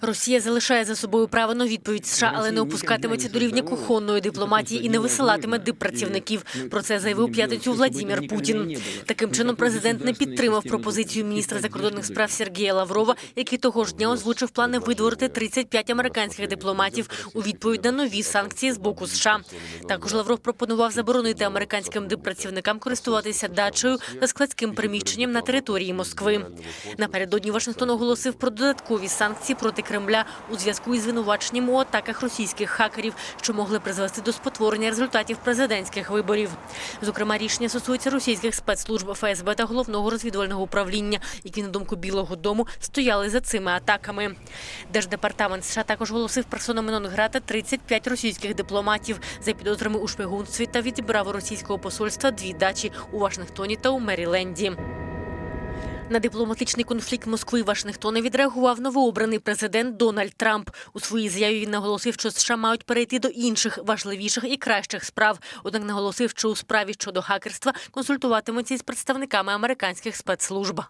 Росія залишає за собою право на відповідь США, але не опускатиметься до рівня кухонної дипломатії і не висилатиме диппрацівників. Про це заявив п'ятницю Владімір Путін. Таким чином, президент не підтримав пропозицію міністра закордонних справ Сергія Лаврова, який того ж дня озвучив плани видворити 35 американських дипломатів у відповідь на нові санкції з боку США. Також Лавров пропонував заборонити американським диппрацівникам користуватися дачею та складським приміщенням на території Москви. Напередодні Вашингтон оголосив про додаткові санкції проти Кремля у зв'язку із звинуваченням у атаках російських хакерів, що могли призвести до спотворення результатів президентських виборів. Зокрема, рішення стосується російських спецслужб ФСБ та головного розвідувального управління, які на думку Білого Дому стояли за цими атаками. Держдепартамент США також оголосив персонами нон-грата 35 російських дипломатів за підозрами у шпигунстві та відібрав у російського посольства дві дачі у Вашингтоні та у Меріленді. На дипломатичний конфлікт Москви і Вашингтона відреагував новообраний президент Дональд Трамп. У своїй заяві він наголосив, що США мають перейти до інших важливіших і кращих справ. Однак наголосив, що у справі щодо хакерства консультуватимуться із представниками американських спецслужб.